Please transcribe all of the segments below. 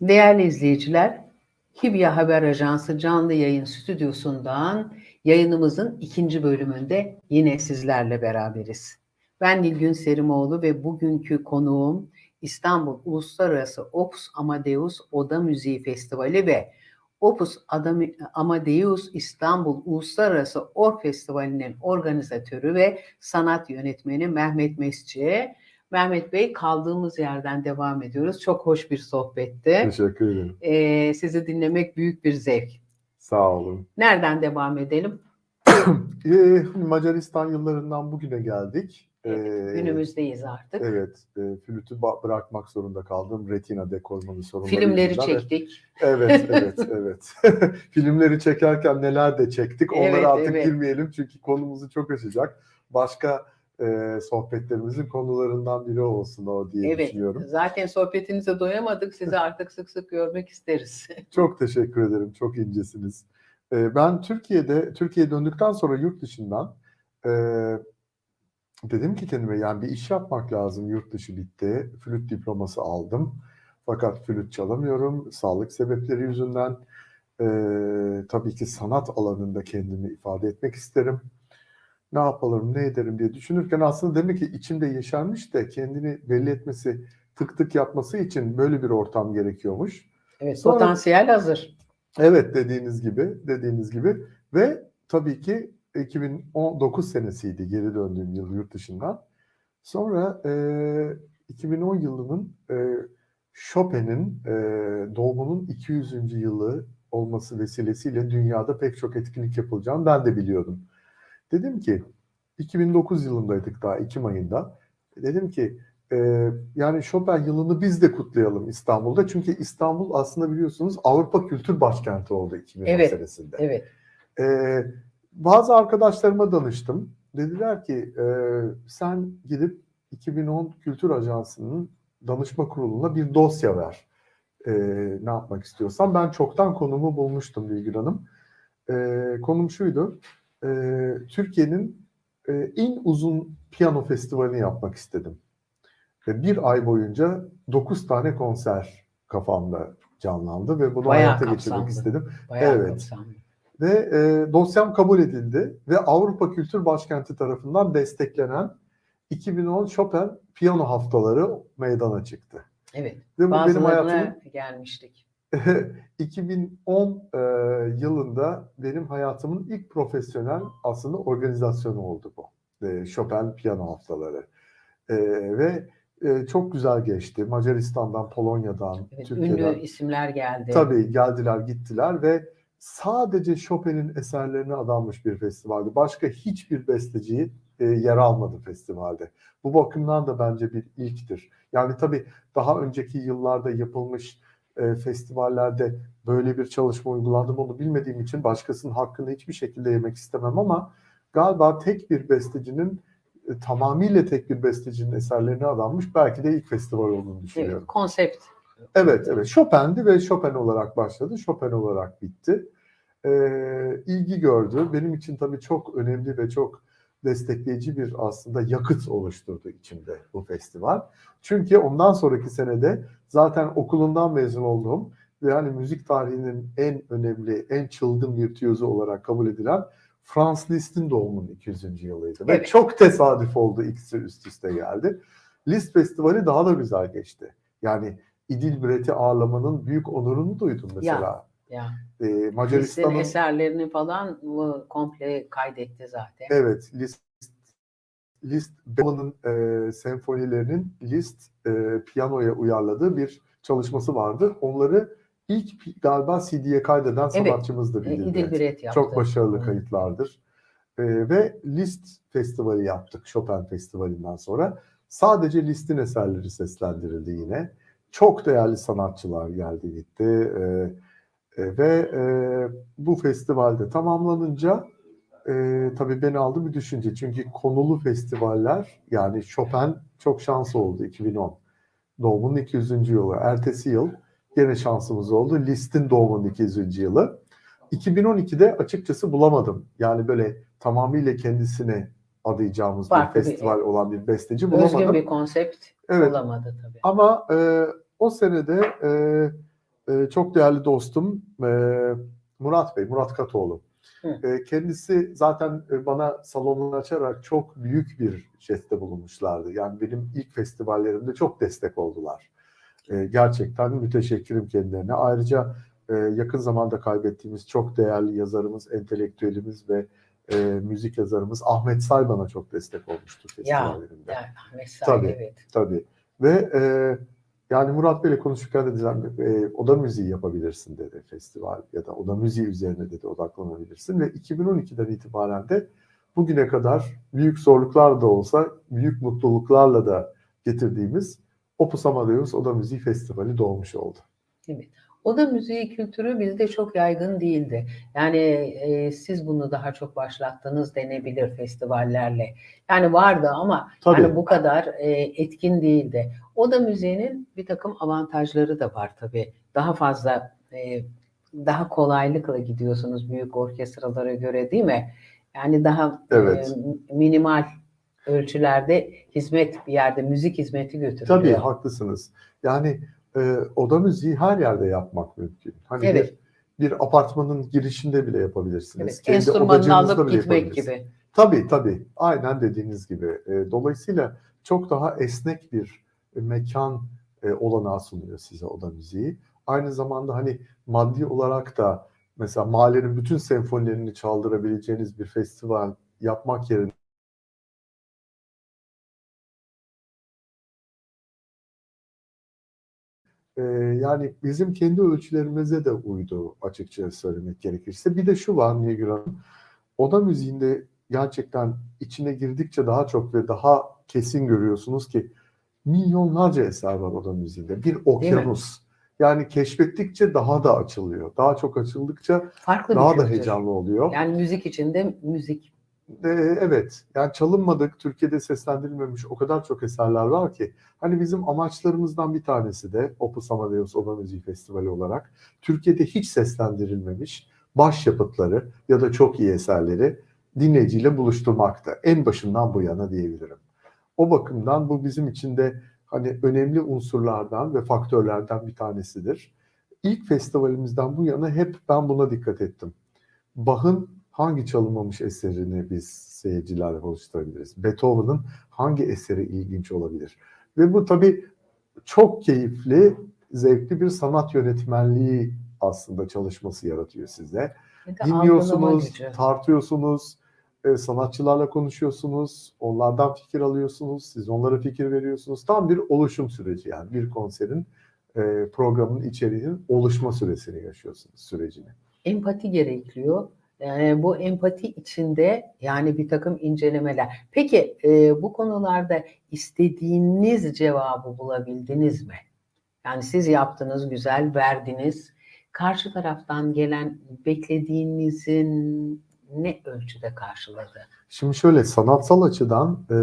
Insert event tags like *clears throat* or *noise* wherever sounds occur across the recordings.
Değerli izleyiciler, Hibya Haber Ajansı canlı yayın stüdyosundan yayınımızın ikinci bölümünde yine sizlerle beraberiz. Ben Nilgün Serimoğlu ve bugünkü konuğum İstanbul Uluslararası Opus Amadeus Oda Müziği Festivali ve Opus Amadeus İstanbul Uluslararası Or Festivali'nin organizatörü ve sanat yönetmeni Mehmet Mesci'ye. Mehmet Bey kaldığımız yerden devam ediyoruz. Çok hoş bir sohbetti. Teşekkür ederim. Ee, sizi dinlemek büyük bir zevk. Sağ olun. Nereden devam edelim? *clears throat* Ee, Macaristan yıllarından bugüne geldik. Ee, Günümüzdeyiz artık. Evet, e, flütü ba- bırakmak zorunda kaldım. Retina dekormanı sorunları Filmleri yüzünden. çektik. Evet, *laughs* evet, evet. *laughs* Filmleri çekerken neler de çektik. Onlara Evet, artık evet. girmeyelim çünkü konumuzu çok açacak. Başka e, sohbetlerimizin konularından biri olsun o diye Evet. düşünüyorum. Zaten sohbetinize doyamadık. Sizi *laughs* artık sık sık görmek isteriz. *laughs* Çok teşekkür ederim. Çok incesiniz. Ee, ben Türkiye'de, Türkiye'ye döndükten sonra yurt dışından e, dedim ki kendime yani bir iş yapmak lazım. Yurt dışı bitti. Flüt diploması aldım. Fakat flüt çalamıyorum. Sağlık sebepleri yüzünden. Ee, tabii ki sanat alanında kendimi ifade etmek isterim. Ne yapalım, ne ederim diye düşünürken aslında demek ki içimde yeşermiş de kendini belli etmesi, tık tık yapması için böyle bir ortam gerekiyormuş. Evet, Sonra- potansiyel hazır. Evet dediğiniz gibi, dediğiniz gibi ve tabii ki 2019 senesiydi geri döndüğüm yıl yurt dışından. Sonra e, 2010 yılının e, Chopin'in e, doğumunun 200. yılı olması vesilesiyle dünyada pek çok etkinlik yapılacağını ben de biliyordum. Dedim ki 2009 yılındaydık daha Ekim ayında. Dedim ki e, yani Chopin yılını biz de kutlayalım İstanbul'da. Çünkü İstanbul aslında biliyorsunuz Avrupa Kültür Başkenti oldu 2010 Evet, senesinde. Evet. Ee, bazı arkadaşlarıma danıştım. Dediler ki e, sen gidip 2010 Kültür Ajansı'nın danışma kuruluna bir dosya ver. Ee, ne yapmak istiyorsan. Ben çoktan konumu bulmuştum Bilgül Hanım. Ee, konum şuydu. Ee, Türkiye'nin e, en uzun piyano festivalini yapmak istedim. Ve bir ay boyunca 9 tane konser kafamda canlandı ve bunu Bayağı hayata kapsamlı. geçirmek istedim. Bayağı Evet. kapsamlı. Ve e, dosyam kabul edildi ve Avrupa Kültür Başkenti tarafından desteklenen 2010 Chopin Piyano Haftaları meydana çıktı. Evet. Ve bu benim hayatımın gelmiştik. *laughs* 2010 e, yılında benim hayatımın ilk profesyonel aslında organizasyonu oldu bu. E, Chopin Piyano Haftaları. E, ve e, çok güzel geçti. Macaristan'dan, Polonya'dan, Evet, Türkiye'den. ünlü isimler geldi. Tabii geldiler gittiler ve sadece Chopin'in eserlerine adanmış bir festivaldi. Başka hiçbir besteciyi e, yer almadı festivalde. Bu bakımdan da bence bir ilktir. Yani tabii daha önceki yıllarda yapılmış e, festivallerde böyle bir çalışma uygulandı mı onu bilmediğim için başkasının hakkını hiçbir şekilde yemek istemem ama galiba tek bir bestecinin e, tamamıyla tek bir bestecinin eserlerine adanmış belki de ilk festival olduğunu düşünüyorum. Evet, konsept. Evet, evet. Chopin'di ve Chopin olarak başladı. Chopin olarak bitti. Ee, ilgi gördü. Benim için tabii çok önemli ve çok destekleyici bir aslında yakıt oluşturdu içimde bu festival. Çünkü ondan sonraki senede zaten okulundan mezun olduğum ve hani müzik tarihinin en önemli, en çılgın virtüözü olarak kabul edilen Franz Liszt'in doğumunun 200. yılıydı. Ve Evet. çok tesadüf oldu ikisi üst üste geldi. Liszt Festivali daha da güzel geçti. Yani İdil Biret'i ağırlamanın büyük onurunu duydum mesela. Ya. Ee, Listin Macaristan'ın eserlerini falan komple kaydetti zaten. evet Liszt Liszt Beethoven'ın e, senfonilerinin Liszt e, piyanoya uyarladığı bir çalışması vardı. Onları ilk galiba CD'ye kaydeden Evet. sanatçımızdı E, İdil Biret. Yaptı. Çok başarılı Hı. kayıtlardır. Ee, ve Liszt Festivali yaptık Chopin Festivali'nden sonra. Sadece Liszt'in eserleri seslendirildi yine. Çok değerli sanatçılar geldi gitti. Ee, e, ve e, bu festivalde tamamlanınca e, tabii beni aldı bir düşünce. Çünkü konulu festivaller yani Chopin çok şansı oldu 2010. Doğumunun 200. yılı. Ertesi yıl gene şansımız oldu. Liszt'in doğumunun 200. yılı. 2012'de açıkçası bulamadım. Yani böyle tamamıyla kendisine adayacağımız Farklı bir bir- festival olan bir besteci Özgün bulamadım. bir konsept Evet. olamadı tabii. Ama e, o senede e, e, çok değerli dostum e, Murat Bey, Murat Katoğlu. E, kendisi zaten e, bana salonunu açarak çok büyük bir jestte bulunmuşlardı. Yani benim ilk festivallerimde çok destek oldular. E, gerçekten müteşekkirim kendilerine. Ayrıca e, yakın zamanda kaybettiğimiz çok değerli yazarımız, entelektüelimiz ve e, müzik yazarımız Ahmet Say bana çok destek olmuştu festivallerimde. Yani Ahmet Sağ, Tabii. evet. Tabii. Ve e, yani Murat Bey'le konuşurken de dediler, e, oda müziği yapabilirsin dedi festival ya da oda müziği üzerine dedi odaklanabilirsin. Ve 2012'den itibaren de bugüne kadar büyük zorluklar da olsa büyük mutluluklarla da getirdiğimiz Opus Amadeus Oda Müziği Festivali doğmuş oldu. Oda müziği kültürü bizde çok yaygın değildi. Yani e, siz bunu daha çok başlattınız denebilir festivallerle. Yani vardı ama Tabii. yani bu kadar e, etkin değildi. Oda müziğinin bir takım avantajları da var tabii. Daha fazla e, daha kolaylıkla gidiyorsunuz büyük orkestralara göre değil mi? Yani daha Evet. e, minimal ölçülerde hizmet bir yerde müzik hizmeti götürülüyor. Tabii haklısınız. Yani e, oda müziği her yerde yapmak mümkün. Hani Evet. bir, bir apartmanın girişinde bile yapabilirsiniz. Evet, Kendi enstrümanını alıp bile gitmek gibi. Tabii tabii. Aynen dediğiniz gibi. E, dolayısıyla çok daha esnek bir e, mekan e, olanağı sunuyor size oda müziği. Aynı zamanda hani maddi olarak da mesela mahallenin bütün senfonilerini çaldırabileceğiniz bir festival yapmak yerine e, yani bizim kendi ölçülerimize de uydu açıkça söylemek gerekirse. Bir de şu var Nilgün Hanım. Oda müziğinde gerçekten içine girdikçe daha çok ve daha kesin görüyorsunuz ki milyonlarca eser var oda müziğinde. Bir okyanus. Yani keşfettikçe daha da açılıyor. Daha çok açıldıkça Farklı daha da kültür. heyecanlı oluyor. Yani müzik içinde müzik. Ee, evet. Yani çalınmadık, Türkiye'de seslendirilmemiş o kadar çok eserler var ki. Hani bizim amaçlarımızdan bir tanesi de Opus Amadeus Oda Müziği Festivali olarak Türkiye'de hiç seslendirilmemiş başyapıtları ya da çok iyi eserleri dinleyiciyle buluşturmakta. En başından bu yana diyebilirim. O bakımdan bu bizim için de hani önemli unsurlardan ve faktörlerden bir tanesidir. İlk festivalimizden bu yana hep ben buna dikkat ettim. Bach'ın hangi çalınmamış eserini biz seyircilerle buluşturabiliriz? Beethoven'ın hangi eseri ilginç olabilir? Ve bu tabii çok keyifli, zevkli bir sanat yönetmenliği aslında çalışması yaratıyor size. Dinliyorsunuz, tartıyorsunuz, e, sanatçılarla konuşuyorsunuz, onlardan fikir alıyorsunuz, siz onlara fikir veriyorsunuz. Tam bir oluşum süreci yani bir konserin e, programın içeriğinin oluşma süresini yaşıyorsunuz sürecini. Empati gerekiyor. Bu empati içinde yani bir takım incelemeler. Peki bu konularda istediğiniz cevabı bulabildiniz mi? Yani siz yaptınız, güzel verdiniz. Karşı taraftan gelen beklediğinizin ne ölçüde karşıladı? Şimdi şöyle sanatsal açıdan e,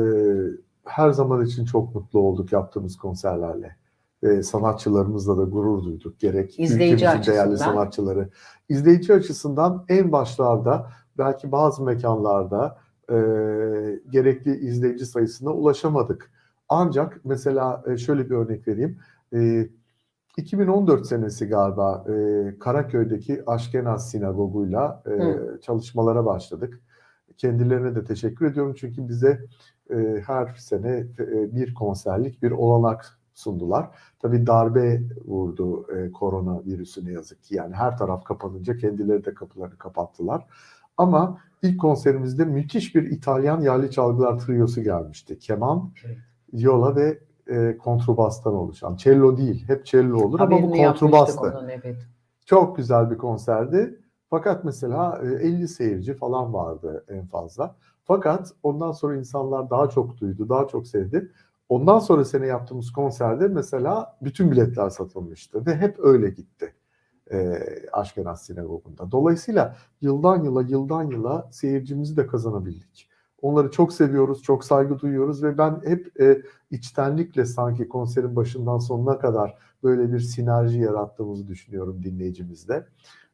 her zaman için çok mutlu olduk yaptığımız konserlerle. E, sanatçılarımızla da gurur duyduk. Gerek İzleyici ülkemizin değerli açısından. sanatçıları. İzleyici açısından en başlarda belki bazı mekanlarda e, gerekli izleyici sayısına ulaşamadık. Ancak mesela e, şöyle bir örnek vereyim. E, 2014 senesi galiba e, Karaköy'deki Aşkenaz Sinagogu'yla e, Hı. çalışmalara başladık. Kendilerine de teşekkür ediyorum çünkü bize e, her sene e, bir konserlik bir olanak sundular. Tabii darbe vurdu e, korona virüsü ne yazık ki. Yani her taraf kapanınca kendileri de kapılarını kapattılar. Ama ilk konserimizde müthiş bir İtalyan yerli çalgılar triosu gelmişti. Keman, viola ve e, kontrbastan oluşan. Cello değil, hep cello olur ama bu onun, evet. Çok güzel bir konserdi. Fakat mesela e, 50 seyirci falan vardı en fazla. Fakat ondan sonra insanlar daha çok duydu, daha çok sevdi. Ondan sonra sene yaptığımız konserde mesela bütün biletler satılmıştı ve hep öyle gitti. E, Aşkenaz Sinagogu'nda. Dolayısıyla yıldan yıla, yıldan yıla seyircimizi de kazanabildik. Onları çok seviyoruz, çok saygı duyuyoruz ve ben hep e, içtenlikle sanki konserin başından sonuna kadar böyle bir sinerji yarattığımızı düşünüyorum dinleyicimizle.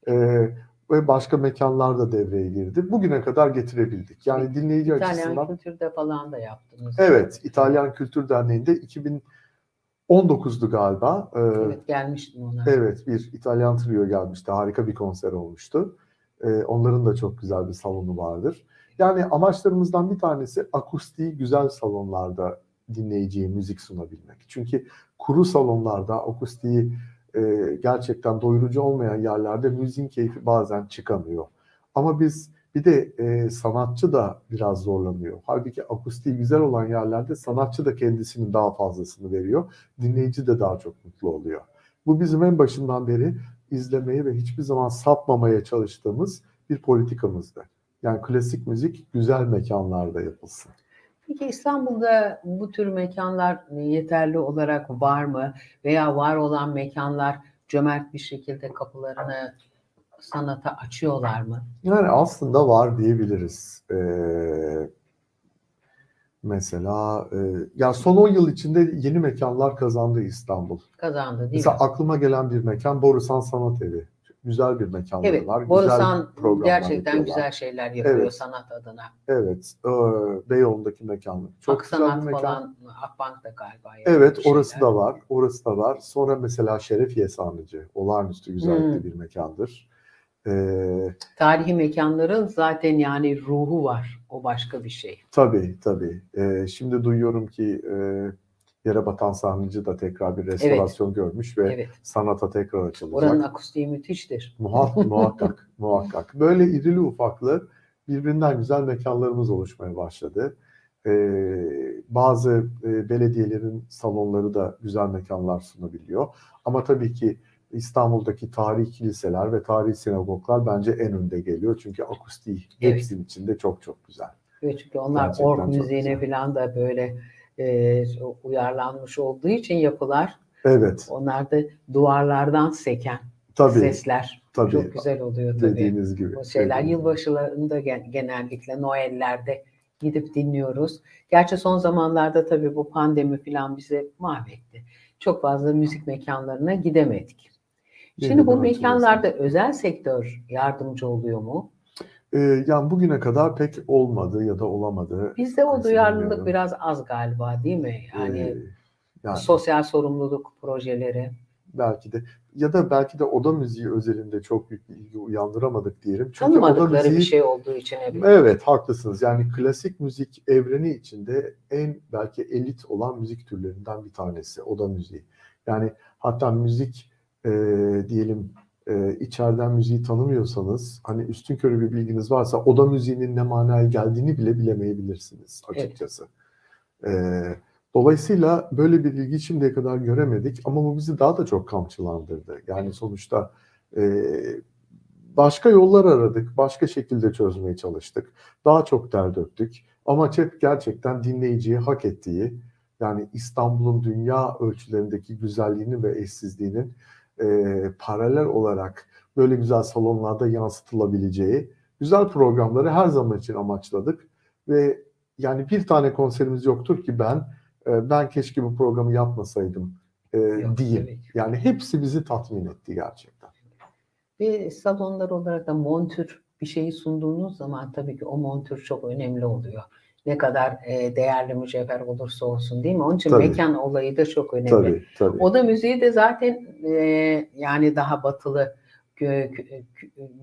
Ee, ve başka mekanlar da devreye girdi. Bugüne kadar getirebildik. Yani dinleyici İtalyan açısından. kültürde falan da yaptınız. Evet, İtalyan Kültür Derneği'nde 19'du galiba. Ee, Evet gelmiştim ona. Evet, bir İtalyan trio gelmişti. Harika bir konser olmuştu. Ee, onların da çok güzel bir salonu vardır. Yani amaçlarımızdan bir tanesi akustiği güzel salonlarda dinleyiciye müzik sunabilmek. Çünkü kuru salonlarda akustiği e, gerçekten doyurucu olmayan yerlerde müziğin keyfi bazen çıkamıyor. Ama biz bir de e, sanatçı da biraz zorlanıyor. Halbuki akustiği güzel olan yerlerde sanatçı da kendisinin daha fazlasını veriyor. Dinleyici de daha çok mutlu oluyor. Bu bizim en başından beri izlemeye ve hiçbir zaman sapmamaya çalıştığımız bir politikamızdı. Yani klasik müzik güzel mekanlarda yapılsın. Peki İstanbul'da bu tür mekanlar yeterli olarak var mı? Veya var olan mekanlar cömert bir şekilde kapılarını sanata açıyorlar mı? Yani aslında var diyebiliriz. Ee, mesela e, ya son 10 yıl içinde yeni mekanlar kazandı İstanbul. Kazandı değil Mesela mi? aklıma gelen bir mekan Borusan Sanat Evi. Güzel bir mekanları Evet, var. Borusan güzel gerçekten yapıyorlar. güzel şeyler yapıyor Evet. sanat adına. Evet, e, Beyoğlu'ndaki mekan. Çok Ak güzel bir mekan. falan Akbank'ta galiba. Evet, orası şeyler. da var. Orası da var. Sonra mesela Şerefiye Sarnıcı. Olağanüstü güzellikte Hmm. bir mekandır. Ee, Tarihi mekanların zaten yani ruhu var. O başka bir şey. tabii, tabii. Ee, şimdi duyuyorum ki e, Yere Batan Sarnıcı da tekrar bir restorasyon görmüş ve Evet. sanata tekrar açılacak. Oranın akustiği müthiştir. Muhakkak, *laughs* muhakkak, muhakkak. Böyle irili ufaklı birbirinden güzel mekanlarımız oluşmaya başladı. Ee, bazı e, belediyelerin salonları da güzel mekanlar sunabiliyor. Ama tabii ki İstanbul'daki tarihi kiliseler ve tarihi sinagoglar bence en önde geliyor. Çünkü akustiği Evet. hepsinin içinde çok çok güzel. Evet, çünkü onlar Gerçekten ork müziğine falan da böyle e, uyarlanmış olduğu için yapılar Evet, onlar da duvarlardan seken tabii, sesler tabii. çok güzel oluyor tabii. Dediğiniz gibi. O şeyler dediğiniz yılbaşılarında gen- genellikle Noel'lerde gidip dinliyoruz. Gerçi son zamanlarda tabii bu pandemi falan bizi mahvetti. Çok fazla müzik mekanlarına gidemedik. Şimdi bu mekanlarda özel sektör yardımcı oluyor mu? Ee, yani bugüne kadar pek olmadı ya da olamadı. Bizde o duyarlılık bilmiyorum. biraz az galiba değil mi? Yani Ee, yani sosyal sorumluluk projeleri. belki de ya da belki de oda müziği özelinde çok büyük bir ilgi uyandıramadık diyelim. Çünkü oda Tanımadıkları müziği bir şey olduğu için evet. Evet, haklısınız. Yani klasik müzik evreni içinde en belki elit olan müzik türlerinden bir tanesi oda müziği. Yani hatta müzik e, diyelim e, içeriden müziği tanımıyorsanız hani üstün körü bir bilginiz varsa oda müziğinin ne manaya geldiğini bile bilemeyebilirsiniz açıkçası. E, dolayısıyla böyle bir ilgi şimdiye kadar göremedik ama bu bizi daha da çok kamçılandırdı. Yani sonuçta e, başka yollar aradık, başka şekilde çözmeye çalıştık. Daha çok ter döktük. Amaç hep gerçekten dinleyiciye hak ettiği, yani İstanbul'un dünya ölçülerindeki güzelliğinin ve eşsizliğinin e, paralel olarak böyle güzel salonlarda yansıtılabileceği güzel programları her zaman için amaçladık. Ve yani bir tane konserimiz yoktur ki ben e, ben keşke bu programı yapmasaydım e, Yok, diyeyim. ki. Yani hepsi bizi tatmin etti gerçekten. Ve salonlar olarak da montür bir şeyi sunduğunuz zaman tabii ki o montür çok önemli oluyor. Ne kadar e, değerli mücevher olursa olsun değil mi? Onun için Tabii. mekan olayı da çok önemli. Tabii, tabii. Oda müziği de zaten e, yani daha batılı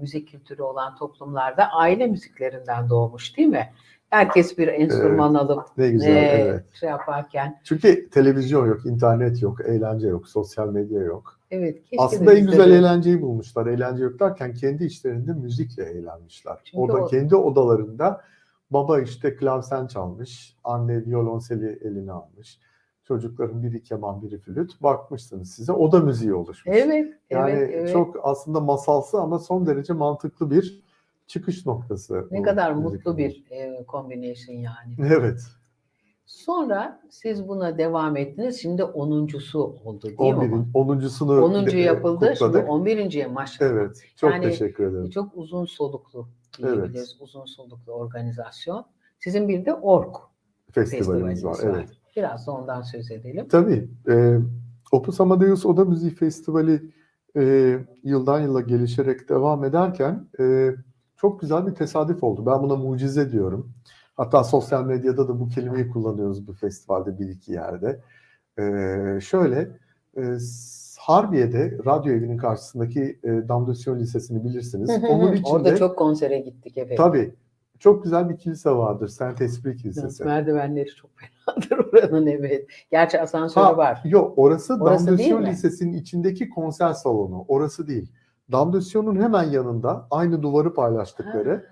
müzik kültürü olan toplumlarda aile müziklerinden doğmuş değil mi? Herkes bir enstrüman alıp Ne güzel, e, evet. şey yaparken Çünkü televizyon yok, internet yok, eğlence yok, sosyal medya yok. evet Aslında en güzel eğlenceyi bulmuşlar. Eğlence yok derken kendi içlerinde müzikle eğlenmişler. Çünkü Orada o- kendi odalarında baba işte klavsen çalmış, anne violonseli eline almış. Çocukların biri keman, biri flüt. Bakmışsınız size oda müziği oluşmuş. Evet, Yani evet, evet. çok aslında masalsı ama son derece mantıklı bir çıkış noktası. ne kadar mutlu bir e, combination yani. Evet. Sonra siz buna devam ettiniz. Şimdi 10.sü oldu değil 11. mi? 10.sunu 10. de- yapıldı. Şimdi kutladık. 11.ye maşallah. Evet. Çok Yani teşekkür ederim. Çok uzun soluklu Evet. diyebiliriz. Uzun soluklu organizasyon. Sizin bir de ORK Festivalimiz var. festivaliniz var. Evet. Biraz da ondan söz edelim. Tabii. E, Opus Amadeus Oda Müziği Festivali e, yıldan yıla gelişerek devam ederken e, çok güzel bir tesadüf oldu. Ben buna mucize diyorum. Hatta sosyal medyada da bu kelimeyi kullanıyoruz bu festivalde bir iki yerde. Ee, şöyle, e, Harbiye'de radyo evinin karşısındaki e, Damdösyon Lisesi'ni bilirsiniz. Onun içinde Orada çok konsere gittik evet. tabii çok güzel bir kilise vardır. Saint Esprit Kilisesi. Merdivenleri çok fenadır *laughs* oranın evet. Gerçi asansörü Ha, var. Yok orası, Orası Damdösyon? Lisesi'nin içindeki konser salonu. Orası değil. Damdösyon'un hemen yanında aynı duvarı paylaştıkları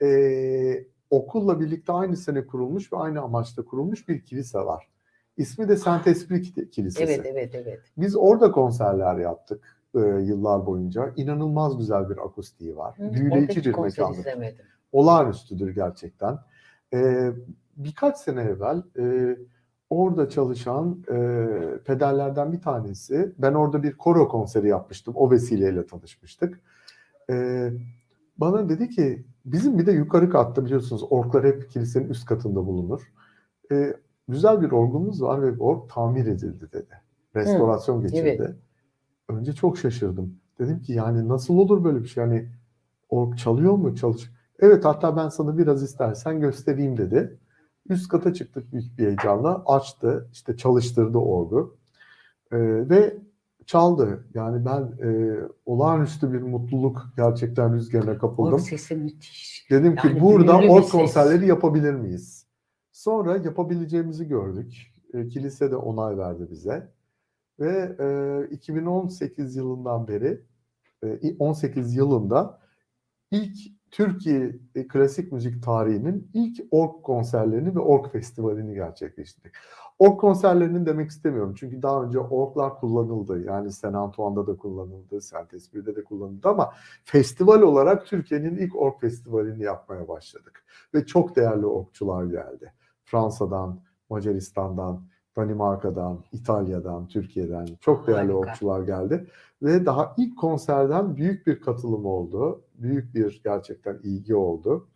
Ha. e, okulla birlikte aynı sene kurulmuş ve aynı amaçla kurulmuş bir kilise var. İsmi de Saint Esprit Kilisesi. Evet evet evet. Biz orada konserler yaptık e, yıllar boyunca. İnanılmaz güzel bir akustiği var. Hı, Büyüleyici bir izlemedim. Olağanüstüdür gerçekten. E, birkaç sene evvel e, orada çalışan e, pederlerden bir tanesi, ben orada bir koro konseri yapmıştım. O vesileyle tanışmıştık. E, bana dedi ki, bizim bir de yukarı katta biliyorsunuz orklar hep kilisenin üst katında bulunur. E, güzel bir orgumuz var ve org tamir edildi dedi. Restorasyon geçirdi. evet. Önce çok şaşırdım. Dedim ki yani nasıl olur böyle bir şey? Yani org çalıyor mu? Çalış. Evet hatta ben sana biraz istersen göstereyim dedi. Üst kata çıktık büyük bir heyecanla. Açtı, işte çalıştırdı orgu. Ee, ve çaldı. Yani ben e, olağanüstü bir mutluluk gerçekten rüzgarına kapıldım. Ork sesi müthiş. Dedim ki Yani burada ses. konserleri yapabilir miyiz? Sonra yapabileceğimizi gördük. E, kilise de onay verdi bize. Ve e, 2018 yılından beri, e, 18 yılında ilk Türkiye e, klasik müzik tarihinin ilk org konserlerini ve org festivalini gerçekleştirdik. Org konserlerinin demek istemiyorum çünkü daha önce orglar kullanıldı. Yani Saint Antoine'da da kullanıldı, Saint Esprit'de de kullanıldı ama festival olarak Türkiye'nin ilk org festivalini yapmaya başladık. Ve çok değerli orgçular geldi. Fransa'dan, Macaristan'dan, Danimarka'dan, İtalya'dan, Türkiye'den çok değerli Harika. orgçular geldi. Ve daha ilk konserden büyük bir katılım oldu. Büyük bir gerçekten ilgi oldu.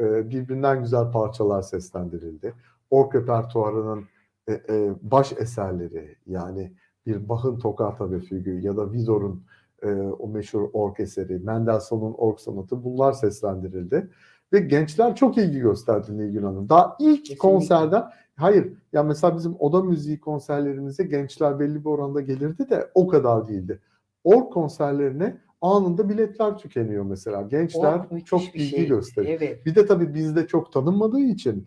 Ee, birbirinden güzel parçalar seslendirildi. Ork repertuarının e, e, baş eserleri yani bir Bach'ın Toccata ve Fügü ya da Widor'un e, o meşhur ork eseri, Mendelssohn'un ork sanatı bunlar seslendirildi. Ve gençler çok ilgi gösterdi Nilgün Hanım. Daha ilk Kesinlikle. konserden, hayır ya mesela bizim oda müziği konserlerimize gençler belli bir oranda gelirdi de o kadar değildi. Ork konserlerine anında biletler tükeniyor mesela. Gençler müthiş çok ilgi şey. gösteriyor. Evet. Bir de tabii bizde çok tanınmadığı için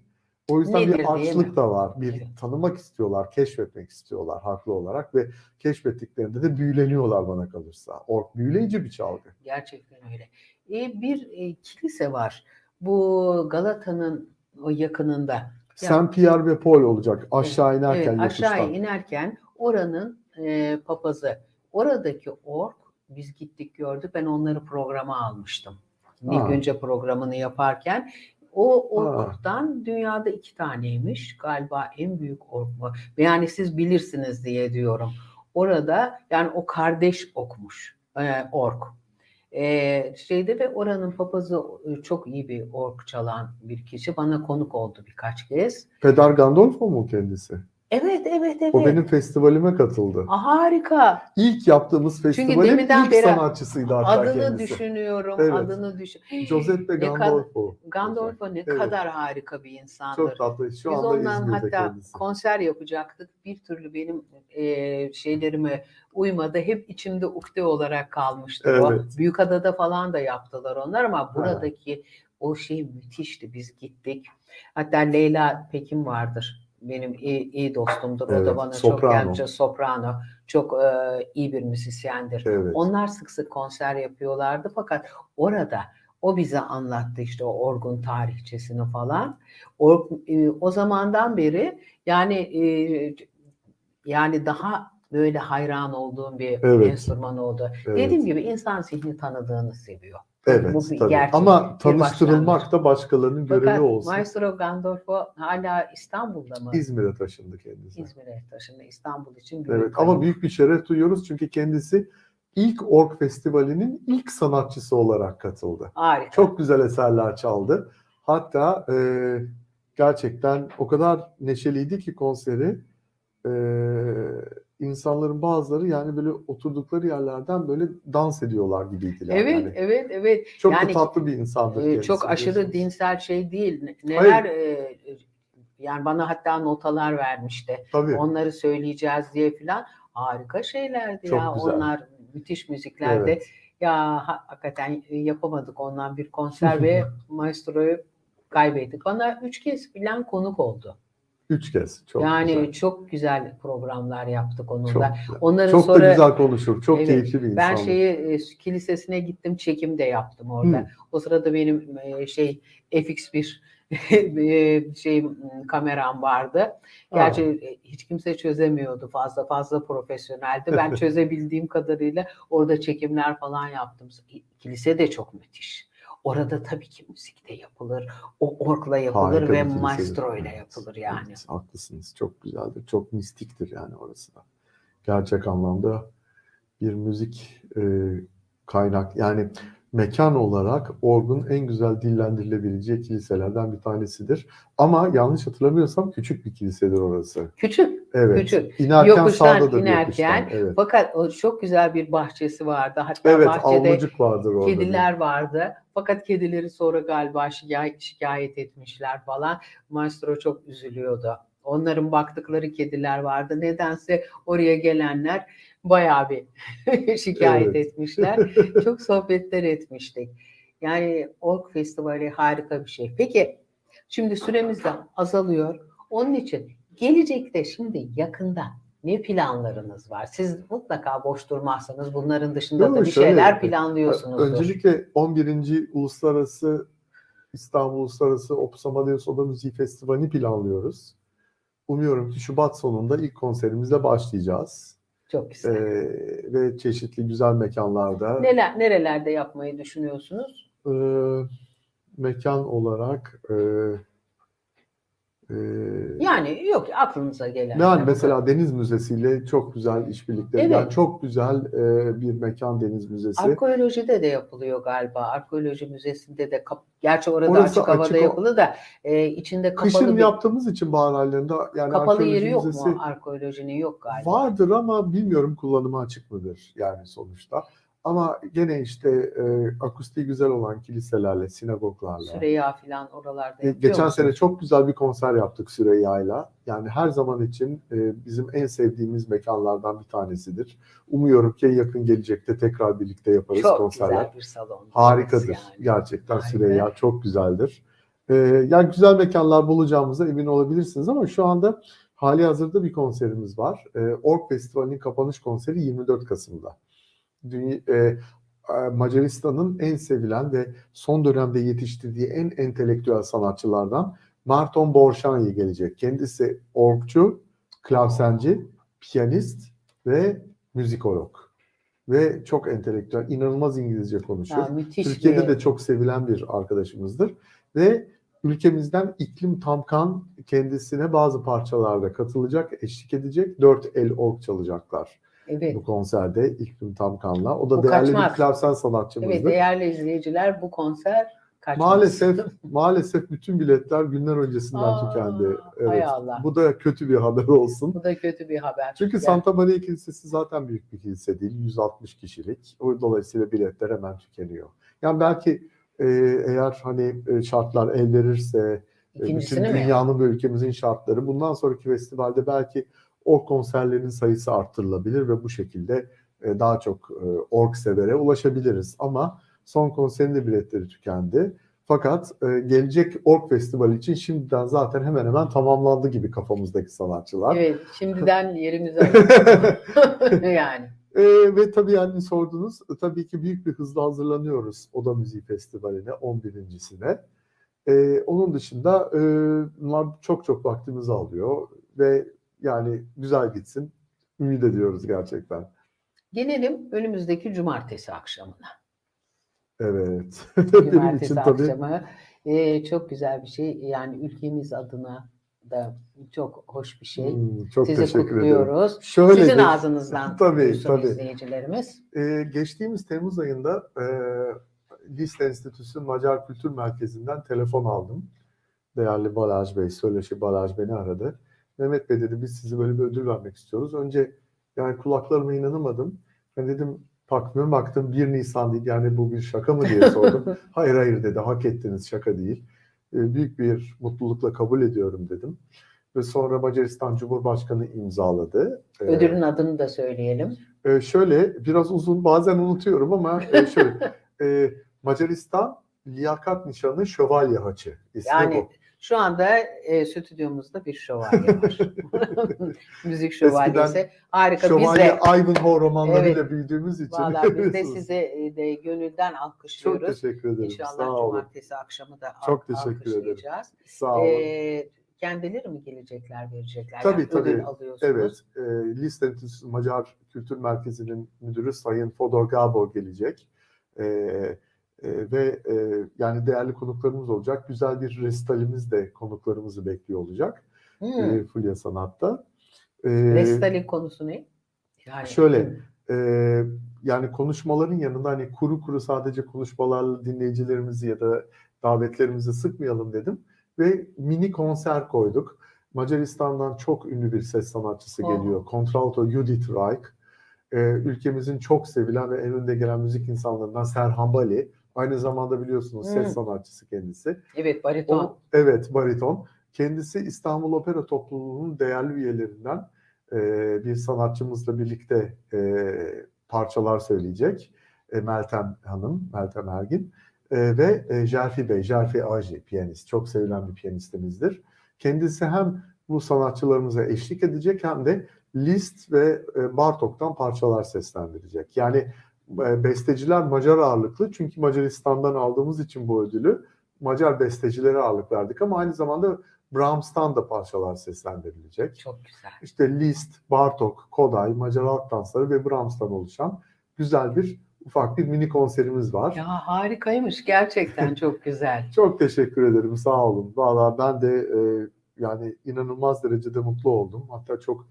o yüzden Nedir bir açlık da var. Bir Evet. tanımak istiyorlar, keşfetmek istiyorlar haklı olarak ve keşfettiklerinde de büyüleniyorlar bana kalırsa. Ork büyüleyici bir çalgı. Gerçekten öyle. E, bir e, kilise var. Bu Galata'nın o yakınında. Saint Pierre ve Paul olacak aşağı inerken Evet, aşağıya yokuştan. inerken oranın e, papazı. Oradaki ork biz gittik gördük. Ben onları programa almıştım. Nilgünce programını yaparken o orktan dünyada iki taneymiş. Galiba en büyük ork bu. Yani siz bilirsiniz diye diyorum. Orada yani o kardeş okmuş. e, ork. E, şeyde ve oranın papazı e, çok iyi bir ork çalan bir kişi. Bana konuk oldu birkaç kez. Peder Gandolfo mu kendisi? Evet, evet, evet. O benim festivalime katıldı. Aa, harika. İlk yaptığımız festivalin ilk beri sanatçısıydı hatta Adını kendisi. düşünüyorum. Evet. Adını düşün. Giuseppe Ne Gandolfo. Gandolfo ne Evet. kadar harika bir insandır. Çok tatlı. Şu Biz anda ondan İzmir'de hatta kendisi. konser yapacaktık. Bir türlü benim e, şeylerime uymadı. Hep içimde ukde olarak kalmıştı o. Evet. Büyükada'da falan da yaptılar onlar ama buradaki o şey müthişti. Biz gittik. Hatta Leyla Pekin vardır. Benim iyi, iyi dostumdur. O da Evet, bana çok soprano. yardımcı. Soprano. Çok e, iyi bir müzisyendir. Evet. Onlar sık sık konser yapıyorlardı fakat orada o bize anlattı işte o orgun tarihçesini falan. Or, e, o zamandan beri yani e, yani daha böyle hayran olduğum bir Evet. enstrüman oldu. Evet. Dediğim gibi insan zihni tanıdığını seviyor. Evet bu bir tabii. gerçek, Ama bir tanıştırılmak başlangıç. da başkalarının görevi Fakat olsun. Maestro Gandolfo hala İstanbul'da mı? İzmir'e taşındı kendisi. İzmir'e taşındı. İstanbul için büyük Evet ama büyük bir şeref duyuyoruz çünkü kendisi ilk Ork Festivali'nin ilk sanatçısı olarak katıldı. Harika. Çok güzel eserler çaldı. Hatta e, gerçekten o kadar neşeliydi ki konseri e, insanların bazıları yani böyle oturdukları yerlerden böyle dans ediyorlar gibiydiler. Evet, yani. evet, evet. Çok yani da tatlı bir insandır kendisi. çok aşırı dinsel şey değil. Ne- Neler e, Yani bana hatta notalar vermişti. Tabii. Onları söyleyeceğiz diye filan. Harika şeylerdi Çok ya. güzel. Onlar müthiş müziklerdi. Evet. Ya ha- hakikaten yapamadık ondan bir konser *laughs* ve maestroyu kaybettik. Bana üç kez filan konuk oldu. Üç kez. Çok yani güzel. çok güzel programlar yaptık onunla. Çok güzel. Onların Çok sonra da güzel konuşur. Çok Evet, keyifli bir insan. ben şeyi e, kilisesine gittim, çekim de yaptım orada. Hı. O sırada benim e, şey FX1 *laughs* e, şey kameram vardı. Gerçi e, hiç kimse çözemiyordu fazla fazla profesyoneldi. Ben *laughs* çözebildiğim kadarıyla orada çekimler falan yaptım. Kilise de çok müthiş. Orada tabii ki müzik de yapılır. O orkla yapılır Harika ve maestro ile yapılır yani. evet, haklısınız. Çok güzeldir. Çok mistiktir yani orası da. Gerçek anlamda bir müzik e, kaynak yani mekan olarak orgun en güzel dillendirilebileceği kiliselerden bir tanesidir. Ama yanlış hatırlamıyorsam küçük bir kilisedir orası. Küçük Evet. Küçük. İnerken Yokuştan sağdadır inerken, yokuştan. Evet. fakat o çok güzel bir bahçesi vardı. Hatta Evet, bahçede vardır orada. Kediler vardı. Fakat kedileri sonra galiba şikayet, şikayet etmişler falan. Maestro çok üzülüyordu. Onların baktıkları kediler vardı. Nedense oraya gelenler bayağı bir *laughs* şikayet Evet. etmişler. çok sohbetler etmiştik. Yani Ork Festivali harika bir şey. Peki şimdi süremiz de azalıyor. Onun için gelecekte şimdi yakında ne planlarınız var? Siz mutlaka boş durmazsanız bunların dışında Yok, da bir şöyle şeyler planlıyorsunuz. Öncelikle 11. Uluslararası İstanbul Uluslararası Opus Amadeus Oda Müziği Festivali'ni planlıyoruz. Umuyorum ki Şubat sonunda ilk konserimizle başlayacağız. Çok güzel. Ee, ve çeşitli güzel mekanlarda Neler, nerelerde yapmayı düşünüyorsunuz? e, mekan olarak e, e, Yani yok aklınıza gelen. yani mesela Deniz Müzesi ile çok güzel işbirlikleri. Evet. Yani çok güzel e, bir mekan Deniz Müzesi. Arkeolojide de yapılıyor galiba. Arkeoloji müzesinde de kap- gerçi orada Orası açık havada açık yapılır da e, içinde kapalı Kışın bir yaptığımız için bahar aylarında yani kapalı yeri yok müzesi mu? Arkeolojinin yok galiba. vardır ama bilmiyorum kullanıma açık mıdır yani sonuçta. Ama gene işte e, akustiği güzel olan kiliselerle, sinagoglarla. Süreyya falan oralarda E, yapıyor Geçen sene musunuz? çok güzel bir konser yaptık Süreyya'yla. Yani her zaman için e, bizim en sevdiğimiz mekanlardan bir tanesidir. Umuyorum ki yakın gelecekte tekrar birlikte yaparız çok konserler. güzel bir salon. Harikadır. Yani. Gerçekten Harika. Süreyya çok güzeldir. Ee, yani güzel mekanlar bulacağımıza emin olabilirsiniz ama şu anda hali hazırda bir konserimiz var. Ee, Ork Festivali'nin kapanış konseri 24 Kasım'da. Dünya, e, Macaristan'ın en sevilen ve son dönemde yetiştirdiği en entelektüel sanatçılardan Marton Borşanyi gelecek. Kendisi orkçu, klavsenci, piyanist ve müzikolog. Ve çok entelektüel, inanılmaz İngilizce konuşuyor. Ya, Türkiye'de bir- de çok sevilen bir arkadaşımızdır. Ve ülkemizden İklim Tamkan kendisine bazı parçalarda katılacak, eşlik edecek. Dört el ork çalacaklar Evet. bu konserde İklim Tamkan'la. O da Bu değerli kaçmaz. bir klavsen sanatçımızdır. Evet değerli izleyiciler bu konser kaçmaz. Maalesef maalesef bütün biletler günler öncesinden Aa, tükendi. Evet. Allah. Bu da kötü bir haber olsun. Bu da kötü bir haber. Çünkü Yani Santa Maria Kilisesi zaten büyük bir kilise değil. 160 kişilik. O dolayısıyla biletler hemen tükeniyor. Yani belki e, eğer hani e, şartlar el verirse e, bütün ikincisini mi? dünyanın ve ülkemizin şartları bundan sonraki festivalde belki o konserlerin sayısı arttırılabilir ve bu şekilde e, daha çok e, org severe ulaşabiliriz. Ama son konserin de biletleri tükendi. Fakat e, gelecek org festivali için şimdiden zaten hemen hemen tamamlandı gibi kafamızdaki sanatçılar. Evet şimdiden *laughs* alıyoruz. *laughs* yani. Ee, ve tabii yani sordunuz. Tabii ki büyük bir hızla hazırlanıyoruz Oda Müziği Festivali'ne 11.sine. Ee, onun dışında e, bunlar çok çok vaktimizi alıyor ve yani güzel gitsin. Ümit ediyoruz gerçekten. Gelelim önümüzdeki cumartesi akşamına. Evet. *laughs* Cumartesi için tabii akşamı e, çok güzel bir şey. Yani ülkemiz adına da çok hoş bir şey. hmm, çok Sizi teşekkür ederim. kutluyoruz. Şöyle Sizin de- ağzınızdan *laughs* Tabii, tabii. izleyicilerimiz. Ee, geçtiğimiz Temmuz ayında e, List Enstitüsü Macar Kültür Merkezi'nden telefon aldım. Değerli Balaj Bey, Söyleşi Balaj beni aradı. Mehmet Bey dedi biz size böyle bir ödül vermek istiyoruz. Önce yani kulaklarıma inanamadım. Ben dedim takvime baktım 1 Nisan değil yani bu bir şaka mı diye sordum. *laughs* hayır hayır dedi hak ettiniz şaka değil. e, büyük bir mutlulukla kabul ediyorum dedim. Ve sonra Macaristan Cumhurbaşkanı imzaladı. E, Ödülün adını da söyleyelim. e, şöyle biraz uzun bazen unutuyorum ama e, şöyle *laughs* e, Macaristan liyakat nişanı şövalye haçı. İsmi Yani bu. Şu anda e, stüdyomuzda bir şövalye var. *laughs* Müzik şövalyesi. Harika. Biz Şövalye de Ivanhoe romanlarıyla Evet. büyüdüğümüz için. Vallahi biz de *laughs* size e, de gönülden Çok alkışlıyoruz. teşekkür ederim. İnşallah Sağ olun. cumartesi akşamı da Çok teşekkür ederim. Sağ olun. Ee, kendileri mi gelecekler, verecekler? Tabii, Yani tabii. Evet, e, Liszt Enstitüsü Macar Kültür Merkezi'nin müdürü Sayın Fodor Gabor gelecek. E, e, ve e, yani değerli konuklarımız olacak. Güzel bir resitalimiz de konuklarımızı bekliyor olacak. Hmm. E, Fulya Sanat'ta. E, Restalin konusu ne? Yani, Şöyle, e, yani konuşmaların yanında hani kuru kuru sadece konuşmalarla dinleyicilerimizi ya da davetlerimizi sıkmayalım dedim. Ve mini konser koyduk. Macaristan'dan çok ünlü bir ses sanatçısı Oh. geliyor. Kontralto Judith Reich. E, ülkemizin çok sevilen ve en önde gelen müzik insanlarından Serhan Bali. Aynı zamanda biliyorsunuz ses Hmm. sanatçısı kendisi. Evet, bariton. O, evet, bariton. Kendisi İstanbul Opera Topluluğu'nun değerli üyelerinden e, bir sanatçımızla birlikte e, parçalar söyleyecek. E, Meltem Hanım, Meltem Ergin E, ve e, Jerfi Bey, Jerfi Aji piyanist. Çok sevilen bir piyanistimizdir. Kendisi hem bu sanatçılarımıza eşlik edecek hem de Liszt ve e, Bartok'tan parçalar seslendirecek. Yani besteciler Macar ağırlıklı çünkü Macaristan'dan aldığımız için bu ödülü Macar bestecilere ağırlık verdik ama aynı zamanda Brahms'tan da parçalar seslendirilecek. Çok güzel. İşte Liszt, Bartok, Koday, Macar halk dansları ve Brahms'tan oluşan güzel bir ufak bir mini konserimiz var. Ya harikaymış. Gerçekten *laughs* çok güzel. Çok teşekkür ederim, sağ olun. Valla ben de e, yani inanılmaz derecede mutlu oldum. Hatta çok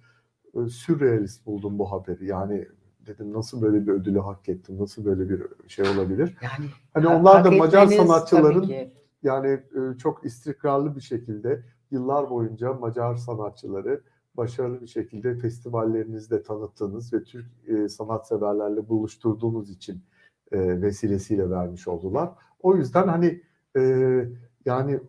e, sürrealist buldum bu haberi. Yani dedim nasıl böyle bir ödülü hak ettim, nasıl böyle bir şey olabilir? Yani Hani ha- onlar da Macar sanatçıların yani e, çok istikrarlı bir şekilde yıllar boyunca Macar sanatçıları başarılı bir şekilde festivallerinizde tanıttığınız ve Türk e, sanatseverlerle buluşturduğunuz için e, vesilesiyle vermiş oldular. O yüzden hani e, yani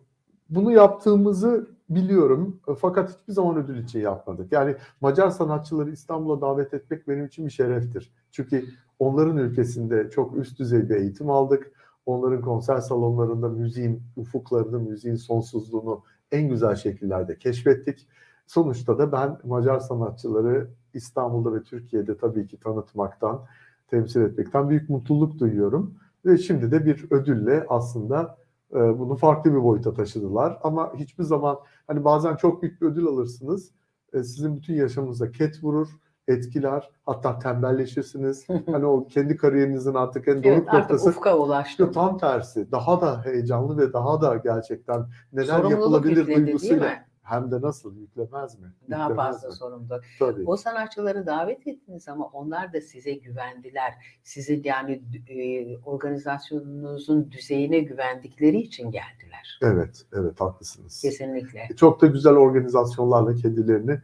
bunu yaptığımızı biliyorum e, fakat hiçbir zaman ödül için yapmadık. Yani Macar sanatçıları İstanbul'a davet etmek benim için bir şereftir. Çünkü onların ülkesinde çok üst düzey bir eğitim aldık. Onların konser salonlarında müziğin ufuklarını, müziğin sonsuzluğunu en güzel şekillerde keşfettik. Sonuçta da ben Macar sanatçıları İstanbul'da ve Türkiye'de tabii ki tanıtmaktan, temsil etmekten büyük mutluluk duyuyorum. Ve şimdi de bir ödülle aslında bunu farklı bir boyuta taşıdılar. Ama hiçbir zaman hani bazen çok büyük bir ödül alırsınız. e, sizin bütün yaşamınıza ket vurur, etkiler, hatta tembelleşirsiniz. *laughs* hani o kendi kariyerinizin artık en doruk Evet, artık noktası. ufka İşte ulaştım. tam tersi. Daha da heyecanlı ve daha da gerçekten neler Sorumluluk yapılabilir yükledi duygusuyla. Hem de nasıl yüklemez mi? Daha Yüklemez fazla mi? Tabii. O sanatçıları davet ettiniz ama onlar da size güvendiler. Sizin yani e, organizasyonunuzun düzeyine güvendikleri için geldiler. Evet, evet haklısınız. Kesinlikle. Çok da güzel organizasyonlarla kendilerini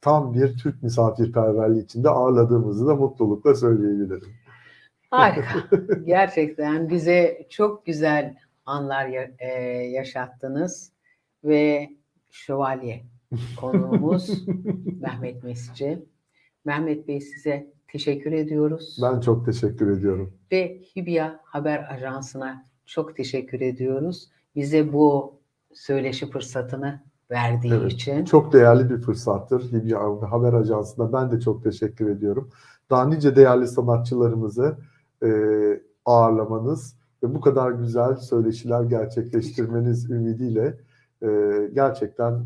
tam bir Türk misafirperverliği içinde ağırladığımızı da mutlulukla söyleyebilirim. Harika. *laughs* Gerçekten bize çok güzel anlar e, yaşattınız ve şövalye *laughs* konuğumuz Mehmet Mesci. Mehmet Bey size teşekkür ediyoruz. Ben çok teşekkür ediyorum. ve Hibya Haber Ajansı'na çok teşekkür ediyoruz. Bize bu söyleşi fırsatını verdiği Evet, için. Çok değerli bir fırsattır. Hibya Haber Ajansı'na ben de çok teşekkür ediyorum. Daha nice değerli sanatçılarımızı e, ağırlamanız ve bu kadar güzel söyleşiler gerçekleştirmeniz ümidiyle e, gerçekten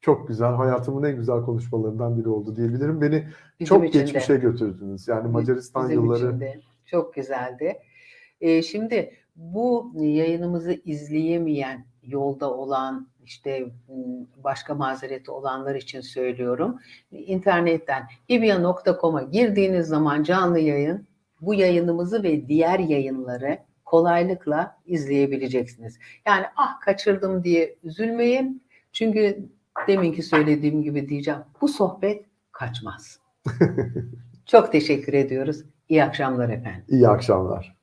çok güzel, hayatımın en güzel konuşmalarından biri oldu diyebilirim. Beni Bizim çok için de. geçmişe götürdünüz. Yani Macaristan Bizim yılları için de çok güzeldi. Ee, şimdi bu yayınımızı izleyemeyen, yolda olan, işte m, başka mazereti olanlar için söylüyorum. İnternetten hibya.com'a girdiğiniz zaman canlı yayın, bu yayınımızı ve diğer yayınları kolaylıkla izleyebileceksiniz. Yani ah kaçırdım diye üzülmeyin. Çünkü deminki söylediğim gibi diyeceğim. Bu sohbet kaçmaz. *laughs* Çok teşekkür ediyoruz. İyi akşamlar efendim. iyi akşamlar.